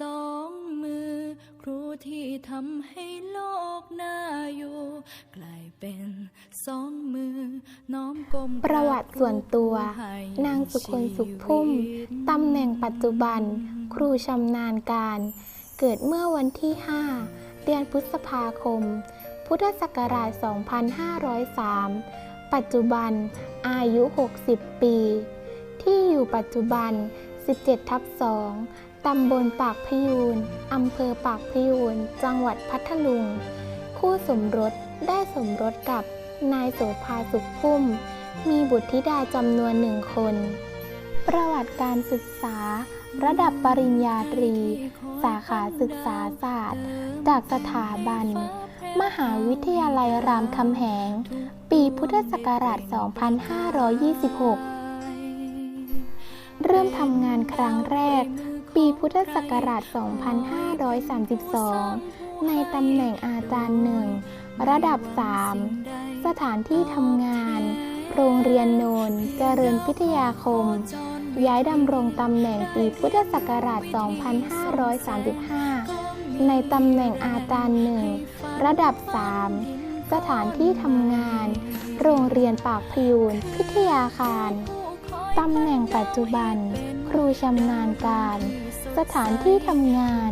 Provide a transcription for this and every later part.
สองมือ ครูที่ทำให้โลกน่าอยู่ กลายเป็นสองมือ น้อมกลมประวัติส่วนตัว นางสุคนสุขพุ่ม ตำแหน่งปัจจุบัน ครูชำนาญการ เกิดเมื่อวันที่ 5 เดือนพฤษภาคม พุทธศักราช 2503 ปัจจุบันอายุ 60 ปี ที่อยู่ปัจจุบัน 17ทับ2 ตำบลปากพยูนอำเภอปากพยูนจังหวัดพัทลุง คู่สมรสได้สมรสกับนายโสภาสุขพุ่ม มีบุตรธิดาจำนวนหนึ่งคน ประวัติการศึกษา ระดับปริญญาตรี สาขาศึกษาศาสตร์ จากสถาบัน มหาวิทยาลัยรามคำแหง ปีพุทธศักราช 2526 เริ่มทำงานครั้งแรก ปีพุทธศักราช 2532 ในตำแหน่งอาจารย์หนึ่ง ระดับ 3 สถานที่ทำงาน โรงเรียนโนนเจริญพิทยาคม ย้ายดำรงตำแหน่งปีพุทธศักราช 2535 ในตำแหน่งอาจารย์หนึ่ง ระดับ 3 สถานที่ทำงาน โรงเรียนปากพยูนพิทยาคารตำแหน่งปัจจุบัน ครูชำนาญการ สถานที่ทำงาน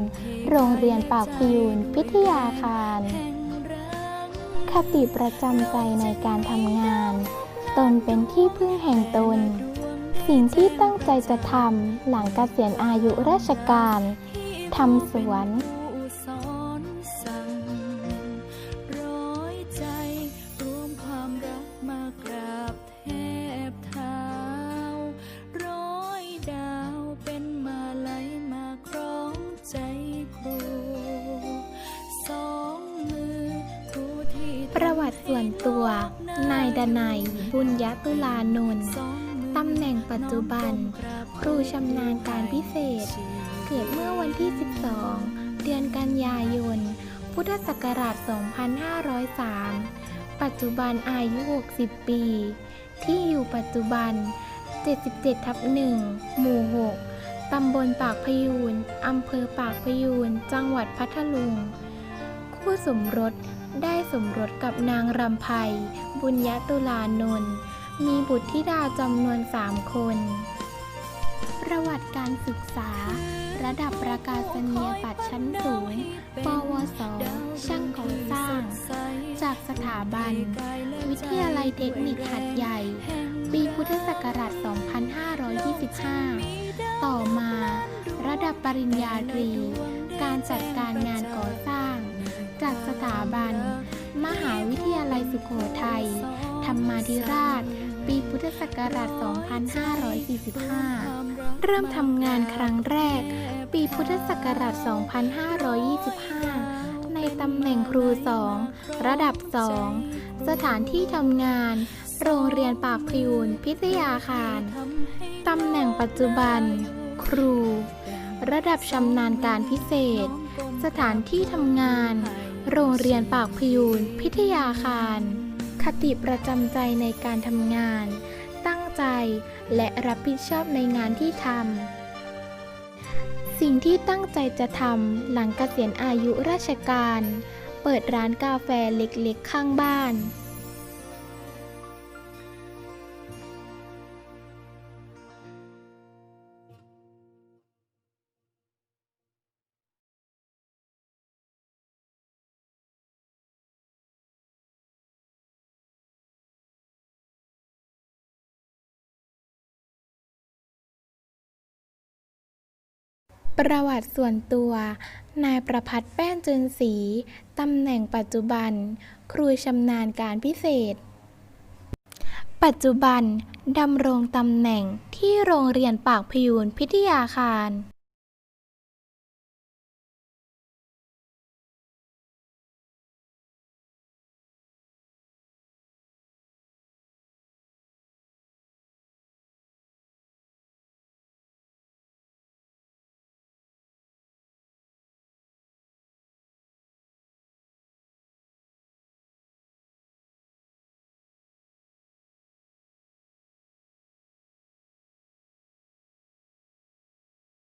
โรงเรียนปากพยูนพิทยาคาร คติประจำใจในการทำงาน ตนเป็นที่พึ่งแห่งตน สิ่งที่ตั้งใจจะทำหลังเกษียณอายุราชการทำสวน ประวัติส่วนตัว นายดนัย บุญยตุลานนท์ตำแหน่งปัจจุบัน ครูชำนาญการพิเศษ เกิดเมื่อวันที่ 12 เดือนกันยายน พุทธศักราช 2503 ปัจจุบันอายุ 60 ปี ที่อยู่ปัจจุบัน 77 ทับ 1 หมู่ 6 ตำบลปากพยูน อำเภอปากพยูน จังหวัดพัทลุง คู่สมรส ได้สมรสกับนางรำไพบุญยตุลานนท์มีบุตรธิดาจำนวน3คน ประวัติการศึกษา ระดับประกาศนียบัตรชั้นสูง ปวส ช่างก่อสร้าง จากสถาบัน วิทยาลัยเทคนิคหัดใหญ่ ปีพุทธศักราช 2525 ต่อมา ระดับปริญญาตรี การจัดการงานก่อสร้าง จากสถาบัน มหาวิทยาลัยสุโขทัย ธรรมาธิราช ปีพุทธศักราช 2545 เริ่มทำงานครั้งแรก ปีพุทธศักราช 2525 ในตำแหน่งครูสองระดับ2สถานที่ทำงาน โรงเรียนปากพยูนพิทยาคาร ตำแหน่งปัจจุบัน ครู ระดับชำนาญการพิเศษ สถานที่ทำงาน โรงเรียนปากพยูนพิทยาคาร คติประจำใจในการทำงาน ตั้งใจและรับผิดชอบในงานที่ทำ สิ่งที่ตั้งใจจะทำหลังเกษียณอายุราชการ เปิดร้านกาแฟเล็กๆข้างบ้าน ประวัติส่วนตัว นายประพัฒน์แป้นจุนศรีตำแหน่งปัจจุบัน ครูชำนาญการพิเศษ ปัจจุบันดำรงตำแหน่งที่โรงเรียนปากพยูนพิทยาคาร